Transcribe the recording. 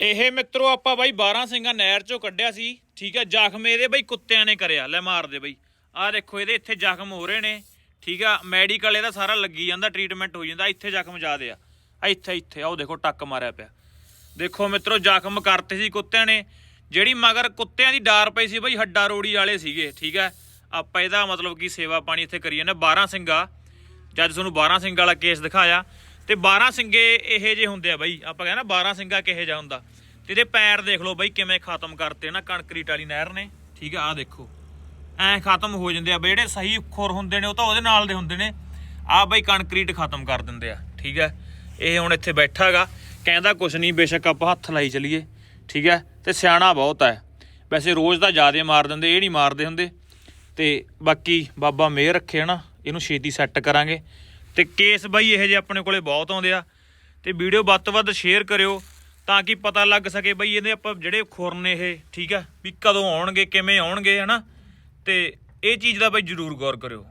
ਇਹ ਮਿੱਤਰੋ, ਆਪਾਂ ਬਾਈ 12 ਸਿੰਘਾਂ ਨਹਿਰ ਚੋਂ ਕੱਢਿਆ ਸੀ, ਠੀਕ ਹੈ ਜ਼ਖਮ ਇਹਦੇ ਬਾਈ ਕੁੱਤਿਆਂ ਨੇ ਕਰਿਆ, ਲੈ ਮਾਰ ਦੇ ਬਾਈ। ਆਹ ਦੇਖੋ, ਇਹਦੇ ਇੱਥੇ ਜ਼ਖਮ ਹੋ ਰਹੇ ਨੇ, ਠੀਕ ਆ ਮੈਡੀਕਲ ਇਹਦਾ ਸਾਰਾ ਲੱਗੀ ਜਾਂਦਾ ਟ੍ਰੀਟਮੈਂਟ ਹੋ ਜਾਂਦਾ, ਇੱਥੇ ਜ਼ਖਮ ਜ਼ਿਆਦੇ ਆ। ਆਹ ਇੱਥੇ ਇੱਥੇ, ਆਹ ਦੇਖੋ, ਟੱਕ ਮਾਰਿਆ ਪਿਆ। ਦੇਖੋ ਮਿੱਤਰੋ, ਜ਼ਖਮ ਕਰਤੇ ਸੀ ਕੁੱਤਿਆਂ ਨੇ, ਜਿਹੜੀ ਮਗਰ ਕੁੱਤਿਆਂ ਦੀ ਡਾਰ ਪਈ ਸੀ ਬਈ, ਹੱਡਾ ਰੋੜੀ ਵਾਲੇ ਸੀਗੇ, ਠੀਕ ਹੈ ਆਪਾਂ ਇਹਦਾ ਮਤਲਬ ਕਿ ਸੇਵਾ ਪਾਣੀ ਇੱਥੇ ਕਰੀ ਜਾਂਦੇ 12 ਸਿੰਘਾ। ਜਦ ਤੁਹਾਨੂੰ 12 ਸਿੰਘ ਵਾਲਾ ਕੇਸ ਦਿਖਾਇਆ। ਤੇ 12 ਸਿੰਘੇ ਇਹ ਜੇ ਹੁੰਦੇ ਆ ਬਈ, ਆਪਾਂ ਕਹਿੰਦਾ 12 ਸਿੰਗਾ ਕਿਹੇ ਜਾ ਹੁੰਦਾ। ਤੇ ਇਹਦੇ ਪੈਰ ਦੇਖ ਲਓ ਬਈ ਕਿਵੇਂ ਖਤਮ ਕਰਤੇ ਨਾ ਕੰਕਰੀਟ ਵਾਲੀ ਨਹਿਰ ਨੇ, ਠੀਕ ਆ, ਆਹ ਦੇਖੋ। ਐ ਖਤਮ ਹੋ ਜਾਂਦੇ ਆ ਬਈ, ਜਿਹੜੇ ਸਹੀ ਖੁਰ ਹੁੰਦੇ ਨੇ ਉਹ ਤਾਂ ਉਹਦੇ ਨਾਲ ਦੇ ਹੁੰਦੇ ਨੇ। ਆ ਬਈ ਕੰਕਰੀਟ ਖਤਮ ਕਰ ਦਿੰਦੇ ਆ, ਠੀਕ ਹੈ ਇਹ ਹੁਣ ਇੱਥੇ ਬੈਠਾਗਾ, ਕਹਿੰਦਾ ਕੁਛ ਨਹੀਂ, ਬੇਸ਼ੱਕ ਆਪਾਂ ਹੱਥ ਲਾਈ ਚਲੀਏ, ਠੀਕ ਹੈ ਤੇ ਸਿਆਣਾ ਬਹੁਤ ਹੈ ਵੈਸੇ ਰੋਜ਼ ਤਾਂ ਜ਼ਿਆਦਾ ਮਾਰ ਦਿੰਦੇ, ਇਹ ਨਹੀਂ ਮਾਰਦੇ ਹੁੰਦੇ। ਤੇ ਬਾਕੀ ਬਾਬਾ ਮਿਹਰ ਰੱਖੇ ਹਨਾ, ਇਹਨੂੰ ਛੇਤੀ ਸੈੱਟ ਕਰਾਂਗੇ। ਤੇ ਕੇਸ ਬਾਈ ਇਹੋ ਜਿਹੇ ਆਪਣੇ ਕੋਲੇ ਬਹੁਤ ਆਉਂਦੇ ਆ। ਤੇ ਵੀਡੀਓ ਵੱਧ ਤੋਂ ਵੱਧ ਸ਼ੇਅਰ ਕਰਿਓ ਤਾਂ ਕਿ ਪਤਾ ਲੱਗ ਸਕੇ ਬਈ ਇਹਦੇ ਆਪਾਂ ਜਿਹੜੇ ਖੁਰਨ ਇਹ, ਠੀਕ ਆ, ਵੀ ਕਦੋਂ ਆਉਣਗੇ, ਕਿਵੇਂ ਆਉਣਗੇ, ਹਨਾ? ਤੇ ਇਹ ਚੀਜ਼ ਦਾ ਬਈ ਜਰੂਰ ਗੌਰ ਕਰਿਓ।